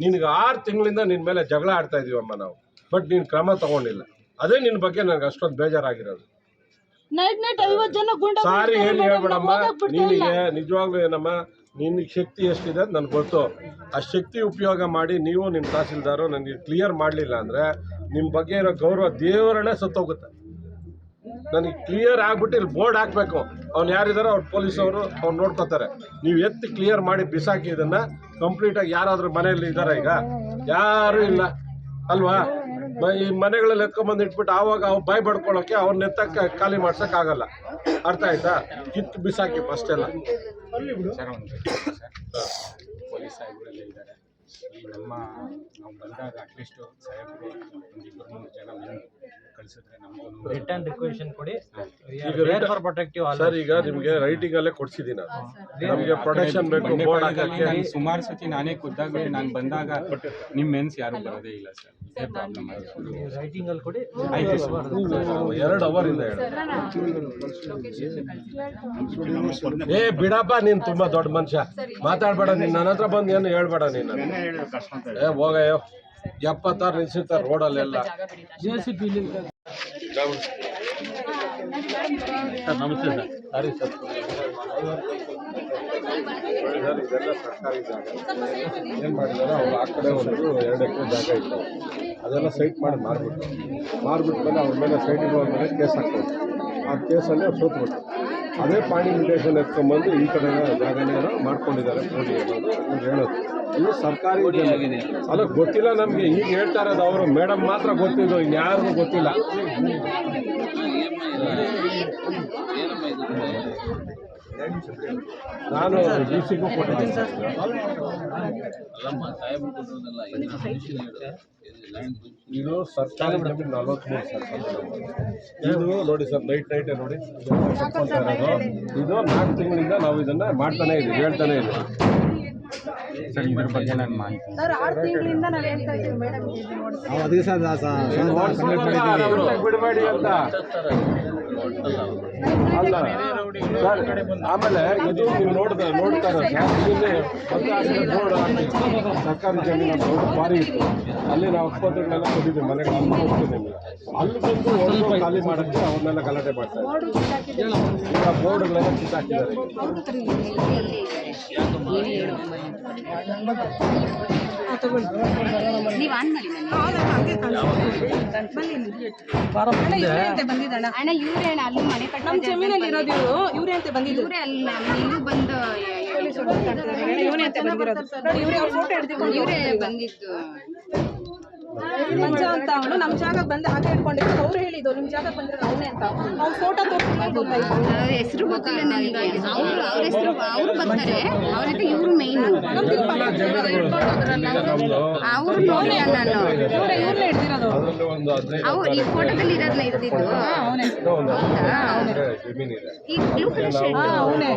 ನಿನಗೆ ಆರು ತಿಂಗಳಿಂದ ನಿನ್ನ ಮೇಲೆ ಜಗಳ ಆಡ್ತಾ ಇದೀವಮ್ಮ ನಾವು. ಬಟ್ ನೀನು ಕ್ರಮ ತಗೊಂಡಿಲ್ಲ. ಅದೇ ನಿನ್ನ ಬಗ್ಗೆ ನನಗೆ ಅಷ್ಟೊಂದು ಬೇಜಾರಾಗಿರೋದು. ನೈಟ್ ನೈಟ್ ಐವತ್ತು ಜನ ಗುಂಡ ಸಾರಿ ಏನು ಹೇಳ್ಬೇಡಮ್ಮ. ನಿನಗೆ ನಿಜವಾಗ್ಲೂ ಏನಮ್ಮ? ನಿನ್ನ ಶಕ್ತಿ ಎಷ್ಟಿದೆ ಅಂತ ನನಗೆ ಗೊತ್ತು. ಆ ಶಕ್ತಿ ಉಪಯೋಗ ಮಾಡಿ ನೀವು ನಿಮ್ಮ ತಹಸೀಲ್ದಾರು ನನಗೆ ಕ್ಲಿಯರ್ ಮಾಡಲಿಲ್ಲ ಅಂದರೆ ನಿಮ್ಮ ಬಗ್ಗೆ ಇರೋ ಗೌರವ ದೇವರನ್ನೇ ಸತ್ತೋಗುತ್ತೆ. ನನಗೆ ಕ್ಲಿಯರ್ ಆಗ್ಬಿಟ್ಟು ಇಲ್ಲಿ ಬೋರ್ಡ್ ಹಾಕಬೇಕು. ಅವ್ನು ಯಾರಿದಾರೋ ಅವ್ರು ಪೊಲೀಸವರು ಅವ್ರು ನೋಡ್ಕೋತಾರೆ. ನೀವು ಎತ್ತಿ ಕ್ಲಿಯರ್ ಮಾಡಿ ಬಿಸಾಕಿ ಇದನ್ನು ಕಂಪ್ಲೀಟಾಗಿ ಯಾರಾದರೂ ಮನೆಯಲ್ಲಿ ಇದ್ದಾರೆ ಈಗ? ಯಾರೂ ಇಲ್ಲ. ಅಲ್ವಾ? ಈ ಮನೆಗಳಲ್ಲಿ ಎತ್ಕೊಂಬಂದು ಇಟ್ಬಿಟ್ಟು ಆವಾಗ ಅವ್ರು ಬಾಯ್ ಬಡ್ಕೊಳ್ಳೋಕೆ ಅವ್ರನ್ನ ಎತ್ತಕ್ಕೆ ಖಾಲಿ ಮಾಡ್ಸೋಕ್ಕಾಗಲ್ಲ ಅರ್ಥ ಆಯ್ತಾ? ಕಿತ್ತು ಬಿಸಾಕಿ ಫಸ್ಟ್ ನಮ್ಮ ನಾವು ಬಂದಾಗ ಅಟ್ಲೀಸ್ಟು ಸಾಹೇಬರು ಒಂದು ಇಬ್ಬರು ಮೂರು ಜನ ಬಂದು ಕಳಿಸಿದ್ರೆ ನಮಗೂ ರಿಟರ್ನ್ ರಿಕ್ವೆಷನ್ ಕೊಡಿ. ಫಾರ್ ಪ್ರೊಟೆಕ್ಟಿವ್ ಸರ್ ಈಗ ನಿಮಗೆ ರೈಟಿಂಗ್ ಅಲ್ಲೇ ಕೊಡ್ಸಿದ್ದೀನಿ ನಮಗೆ ಪ್ರೊಟೆಕ್ಷನ್ ಬೇಕು ಬೋರ್ಡ್ ಹಾಕಕ್ಕೆ ನಾನು ಸುಮಾರು ಸತಿ ನಾನೇ ಖುದ್ದಾಗಿ ನಾನು ಬಂದಾಗ ನಿಮ್ಮ ಮೆನ್ಸ್ ಯಾರು ಬರೋದೇ ಇಲ್ಲ ಸರ್ ಕೊಡಿ. ಸರ್. ಎರಡು ಅವರ್ ಇಂದ ಏ ಬಿಡಪ್ಪ ನೀನ್ ತುಂಬಾ ದೊಡ್ಡ ಮನುಷ್ಯ. ಮಾತಾಡ್ಬೇಡ ನೀನ್ ನನ್ನ ಹತ್ರ ಬಂದು ಏನು ಹೇಳ್ಬೇಡ ನೀನು. ಏ ಹೋಗಯ್ಯೋ. ಎಪ್ಪತ್ತಾರು ನಿಲ್ಸಿರ್ತಾರೆ ರೋಡಲ್ಲೆಲ್ಲ ಸರಿ. ಸರ್. ಇದೆಲ್ಲ ಸರ್ಕಾರಿ ಜಾಗ. ಏನು ಮಾಡಿದಾರೆ ಅವ್ರು ಆ ಕಡೆ ಒಂದು ಎರಡು ಎಕರೆ ಜಾಗ ಇತ್ತು. ಅದೆಲ್ಲ ಸೈಟ್ ಮಾಡಿ ಮಾರ್ಬಿಟ್ಟು ಮಾರ್ಬಿಟ್ಟ ಮೇಲೆ ಅವ್ರ ಮೇಲೆ ಸೈಟ್ ಇರೋ ಮೇಲೆ ಕೇಸ್ ಹಾಕ್ತಾರೆ. ಆ ಕೇಸಲ್ಲಿ ಅವ್ರು ಸೋತ್ಬಿಟ್ಟು ಅದೇ ಪಾಣಿ ಮಿಟೇಷನ್ ಎತ್ಕೊಂಡ್ಬಂದು ಈ ಕಡೆ ಜಾಗನೇ ಮಾಡ್ಕೊಂಡಿದ್ದಾರೆ ಕೋಟಿ ಅನ್ನೋದು ಇವ್ರು ಹೇಳೋದು. ಇದು ಸರ್ಕಾರಿ. ಅಲ್ಲ ಗೊತ್ತಿಲ್ಲ ನಮಗೆ. ಈಗ ಹೇಳ್ತಾ ಇರೋದು ಅವರು. ಮೇಡಮ್ ಮಾತ್ರ ಗೊತ್ತಿದ್ದು ಇನ್ಯಾರಿಗೂ ಗೊತ್ತಿಲ್ಲ. ನಾನು ಡಿ ಸಿಗೂ ಕೊಟ್ಟಿದ್ದೀನಿ. ಸರ್ ಇದು ಸರ್ಕಾರಿ ಜಮೀನು ನಲವತ್ಮೂರು ಸರ್ ಇದು ನೋಡಿ ಸರ್ ನೈಟ್ ನೈಟೇ ನೋಡಿ. ಇದು ನಾಲ್ಕು ತಿಂಗಳಿಂದ ನಾವು ಇದನ್ನ ಮಾಡ್ತಾನೆ ಇದ್ದೀವಿ ಹೇಳ್ತಾನೆ ಇದ್ದೀವಿ ಸರ್ ಇದ್ರ ಬಗ್ಗೆ ನಾನು ಮಾಹಿತಿ ಸರ್ ಆರು ತಿಂಗಳಿಂದ ನಾವು ಹೇಳ್ತಾ ಇದ್ದೀವಿ ಮೇಡಮ್ ಬಿಡಬೇಡಿ ಅಂತ. ಅಲ್ಲ ಸರ್ ಆಮೇಲೆ ಇದು ನೀವು ನೋಡ್ತಾ ನೋಡ್ತಾರೆ ಸರ್ಕಾರಿ ಜಮೀನು ಭಾರಿ ಇತ್ತು. ಅಲ್ಲಿ ನಾವು ಆಸ್ಪತ್ರೆಗಳೆಲ್ಲ ಕೊಟ್ಟಿದ್ದೀವಿ ಮನೆಗಳು ಅಲ್ಲಿ ಅಲ್ಲಿ ಬಂದು ಖಾಲಿ ಮಾಡೋಕ್ಕೆ ಅವ್ರನ್ನೆಲ್ಲ ಗಲಾಟೆ ಮಾಡ್ತಾರೆ ಈಗ ಬೋರ್ಡ್ಗಳೆಲ್ಲ ಕಿತ್ತಾಕಿದ್ದಾರೆ ಅಣ್ಣ ಇವ್ರೆ ಅಣ್ಣ ಅಲ್ಲಿ ಮನೆ ನಮ್ಮ ಜಮೀನಲ್ಲಿ ಇರೋದು ಇವರು. ಇವ್ರೆ ಅಂತ ಬಂದಿದ್ದು. ಇವ್ರೆ ಅಲ್ಲ ಇಲ್ಲಿ ಬಂದು ಇವನೇ ಫೋಟೋ ಇವ್ರೆ ಬಂದಿದ್ದು. ಮಂಜ ಅಂತ ಅವನು. ನಮ್ಮ ಜಾಗಕ್ಕೆ ಬಂದು ಹಾಗೆ ಹಿಡ್ಕೊಂಡಿದ್ದು ಅವ್ರು ಹೇಳಿದ್ದು ನಿಮ್ಮ ಜಾಗ ಬಂದ್ರೆ ಅವನೇ ಅಂತ. ಅವ್ನು ಫೋಟೋ ತೋರಿಸ್ಕೊಂಡು ಅವ್ರ ಹೆಸರು ಗೊತ್ತಿಲ್ಲ ನನಗೆ ಅವರು ಅವ್ರ ಹೆಸರು ಅವ್ರು ಬರ್ತಾರೆ. ಅವ್ರ ಇವ್ರು ಮೇಯ್ನು ಅವ್ರು? ನೋಡಿಲ್ಲ ನಾನು. ಇವ್ರೆ ಇವ್ರನ್ನೇ ಹಿಡ್ದಿರೋದು. ಅದರಲ್ಲಿ ಒಂದು ಹದಿನೈದು ಅವ್ರು ಈ ಫೋಟೋದಲ್ಲಿ ಇರ್ತಿದ್ದು ಈ ಬ್ಲೂ ಕಲರ್ ಅವನೇ.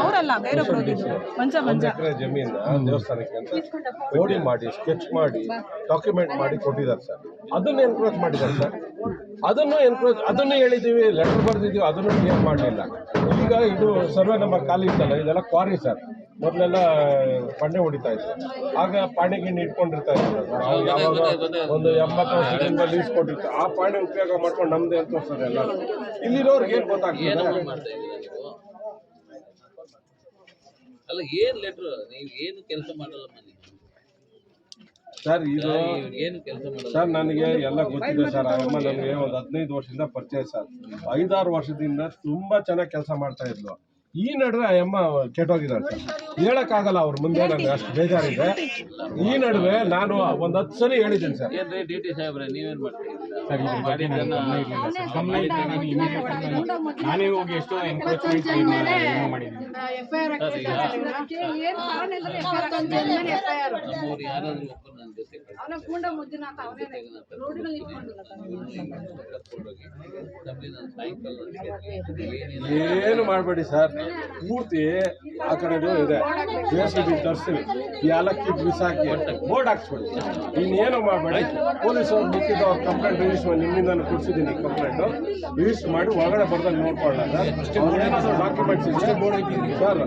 ಅವರಲ್ಲ ಬೇರೊಬ್ರು ಹೋಗಿದ್ದು ಮಂಜ ಮಂಜ ಜಮೀನ್ ದೇವಸ್ಥಾನಕ್ಕೆ ಅಂತ ಮಾಡಿ ಸ್ಕೆಚ್ ಮಾಡಿ. ಡಾಕ್ಯುಮೆಂಟ್ ಮಾಡಿ ಕೊಟ್ಟಿದ್ದಾರೆ ಸರ್. ಅದನ್ನು ಎನ್ಕ್ರೋಚ್ ಮಾಡಿದ್ದಾರೆ ಸರ್. ಅದನ್ನು ಎನ್ಕ್ರೋಚ್ ಅದನ್ನು ಹೇಳಿದ್ದೀವಿ ಲೆಟರ್ ಬರೆದಿದ್ದೀವಿ ಅದನ್ನು ಕ್ಲಿಯರ್ ಮಾಡಲಿಲ್ಲ. ಈಗ ಇದು ಸರ್ವೆ ನಂಬರ್ ಖಾಲಿ ಇತ್ತಲ್ಲ ಇದೆಲ್ಲ ಕ್ವಾರಿ ಸರ್. ಮೊದಲೆಲ್ಲ ಪಾಣೆ ಹೊಡಿತಾ ಇತ್ತು. ಆಗ ಪಾಣಿ ಗಿಣ್ಣೆ ಇಟ್ಕೊಂಡಿರ್ತಾ ಇದ್ರು ಸರ್. ಯಾವಾಗ ಒಂದು ಎಂಬತ್ತು ವರ್ಷದಿಂದ ಲೀಸ್ ಕೊಟ್ಟಿರ್ತಾರೆ ಆ ಪಾಣೆ ಉಪಯೋಗ ಮಾಡ್ಕೊಂಡು ನಮ್ದೇ ಅಂತ ಸರ್ ಎಲ್ಲ ಇಲ್ಲಿರೋರ್ಗೆ ಏನು ಗೊತ್ತಾಗ್ತದೆ? ಅಲ್ಲ ಏನ್ ಲೆಟ್ರ್ ನೀವು ಏನು ಕೆಲಸ ಮಾಡಲ್ಲಮ್ಮ ನೀವು ಸರ್ ಇದು ಏನು ಕೆಲಸ ಮಾಡಲ್ಲ ಸರ್ ನನಗೆ ಎಲ್ಲ ಗೊತ್ತಿದೆ ಸರ್ ಆ ಅಮ್ಮ ನನಗೆ ಒಂದು ಹದಿನೈದು ವರ್ಷದಿಂದ ಪರಿಚಯ ಸರ್. ಐದಾರು ವರ್ಷದಿಂದ ತುಂಬಾ ಚೆನ್ನಾಗಿ ಕೆಲಸ ಮಾಡ್ತಾ ಇದ್ಲು. ಈ ನಡುವೆ ಆ ಅಮ್ಮ ಕೆಟ್ಟೋಗಿದ್ದಾರೆ ಸರ್. ಹೇಳಕ್ಕಾಗಲ್ಲ ಅವ್ರ ಮುಂದೆ ನನಗೆ ಅಷ್ಟು ಬೇಜಾರಿದೆ. ಈ ನಡುವೆ ನಾನು ಒಂದು ಹತ್ತು ಸರಿ ಹೇಳಿದ್ದೀನಿ ಸರ್. ನಾನು ಹೋಗಿ ಎಷ್ಟೋ ಎನ್ಕ್ರೋಚ್ಮೆಂಟ್ ಏನೋ ಮಾಡಿದ್ದೀನಿ. ಜೊತೆ ಏನು ಮಾಡಬೇಡಿ ಸರ್. ಪೂರ್ತಿ ಆ ಕಡೆದು ಇದೆ. ಜೆ ಸಿ ಬಿ ತರಿಸ್ತೀವಿ ಈ ಏಲಕ್ಕಿ ಬಿಸಾಕಿ ಬೋರ್ಡ್ ಹಾಕ್ಸ್ಬಿಡಿ. ಇನ್ನೇನು ಮಾಡಬೇಡಿ. ಪೊಲೀಸ್ ಅವ್ರು ಬಿಟ್ಟಿದ್ದು ಅವ್ರ ಕಂಪ್ಲೇಂಟ್ ರಿಜಿಸ್ಟರ್ ನಿಮ್ಮಿಂದ ನಾನು ಕೊಡ್ಸಿದ್ದೀನಿ ಕಂಪ್ಲೇಂಟು ರಿಲೀಸ್ ಮಾಡಿ ಒಳಗಡೆ ಬರ್ದಂಗೆ ನೋಡ್ಕೊಳ್ಳ ಸರ್. ಅವ್ರೇನಾದ್ರು ಡಾಕ್ಯುಮೆಂಟ್ಸ್ ಇದೆ ಸರ್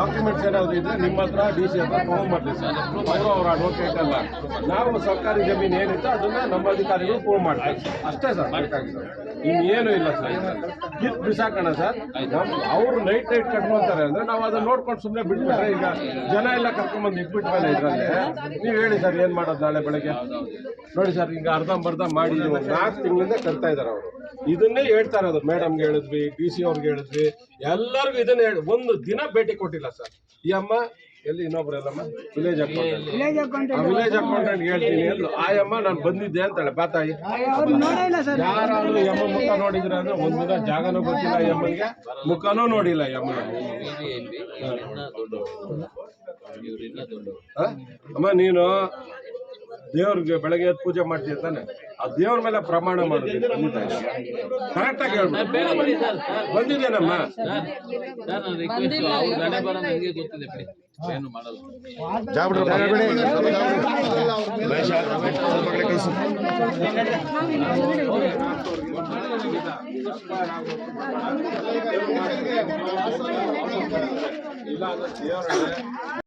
ಡಾಕ್ಯುಮೆಂಟ್ಸ್ ಏನಾದರೂ ಇದ್ರೆ ನಿಮ್ಮ ಹತ್ರ ಡಿ ಸಿ ಹತ್ರ ತೊಗೊಂಬರ್ತೀವಿ ಸರ್. ಅವರು ಅವ್ರ ಅಡ್ವೊಕೇಟ್ ಅಲ್ಲ. ನಾವು ಸರ್ಕಾರಿ ಜಮೀನು ಏನಿತ್ತು ಅದನ್ನ ನಮ್ಮ ಅಧಿಕಾರಿಗಳು ಫೋನ್ ಮಾಡ್ತಾರೆ. ಅಷ್ಟೇ ಸರ್ ಇನ್ನೇನು ಇಲ್ಲ ಸರ್. ಕಿತ್ ಬಿಸಾಕೋಣ ಸರ್. ಅವರು ನೈಟ್ ನೈಟ್ ಕಟ್ಕೊಂತಾರೆ ಅಂದ್ರೆ ನಾವು ಅದನ್ನ ನೋಡ್ಕೊಂಡು ಸುಮ್ಮನೆ ಬಿಟ್ಬಿಟ್ರೆ ಈಗ ಜನ ಎಲ್ಲ ಕರ್ಕೊಂಡ್ಬಂದು ಇಟ್ಬಿಟ್ಮೇಲೆ ಇದ್ರಲ್ಲಿ. ನೀವು ಹೇಳಿ ಸರ್, ಏನು ಮಾಡೋದು ನಾಳೆ ಬೆಳಗ್ಗೆ? ನೋಡಿ ಸರ್, ಈಗ ಅರ್ಧಂಬರ್ಧ ಮಾಡಿ ನಾಲ್ಕು ತಿಂಗಳಿಂದ ಕರ್ತಾ ಇದ್ದಾರೆ ಅವರು. ಇದನ್ನೇ ಹೇಳ್ತಾ ಇರೋದು. ಮೇಡಮ್ಗೆ ಹೇಳಿದ್ವಿ, ಡಿ ಸಿ ಅವ್ರಿಗೆ ಹೇಳಿದ್ವಿ. ಎಲ್ಲರಿಗೂ ಇದನ್ನ ಹೇಳಿ ಒಂದು ದಿನ ಭೇಟಿ ಕೊಟ್ಟಿಲ್ಲ ಸರ್. ಈ ಅಮ್ಮ ಎಲ್ಲಿ ಇನ್ನೊಬ್ರು Yellamma village accountant village accountant ಹೇಳ್ತೀನಿ ಅಂದ್ಲು. ಆ ಅಮ್ಮ ನಾನು ಬಂದಿದ್ದೆ ಅಂತಾಳೆ. ಬಾತಾಯಿ. ಯಾರಾದ್ರೂ ಯಮ್ಮ ಮುಖ ನೋಡಿದ್ರೆ ಅಂದ್ರೆ ದಿನ ಜಾಗನೂ ಗೊತ್ತಿಲ್ಲ ಈ ಅಮ್ಮನಿಗೆ. ಮುಖನೂ ನೋಡಿಲ್ಲ ಹ? ಅಮ್ಮ ನೀನು ದೇವ್ರಿಗೆ ಬೆಳಗ್ಗೆ ಎದ್ದು ಪೂಜೆ ಮಾಡ್ತೀವಿ ತಾನೆ? ಆ ದೇವ್ರ ಮೇಲೆ ಪ್ರಮಾಣ ಮಾಡೋದು ಹೇಳ್ಬೇಕು ಬನ್ನಿ ಸರ್ ಸರ್. ಬಂದಿದ್ದೇನಮ್ಮ? ಏನು ಮಾಡಲ್ಲ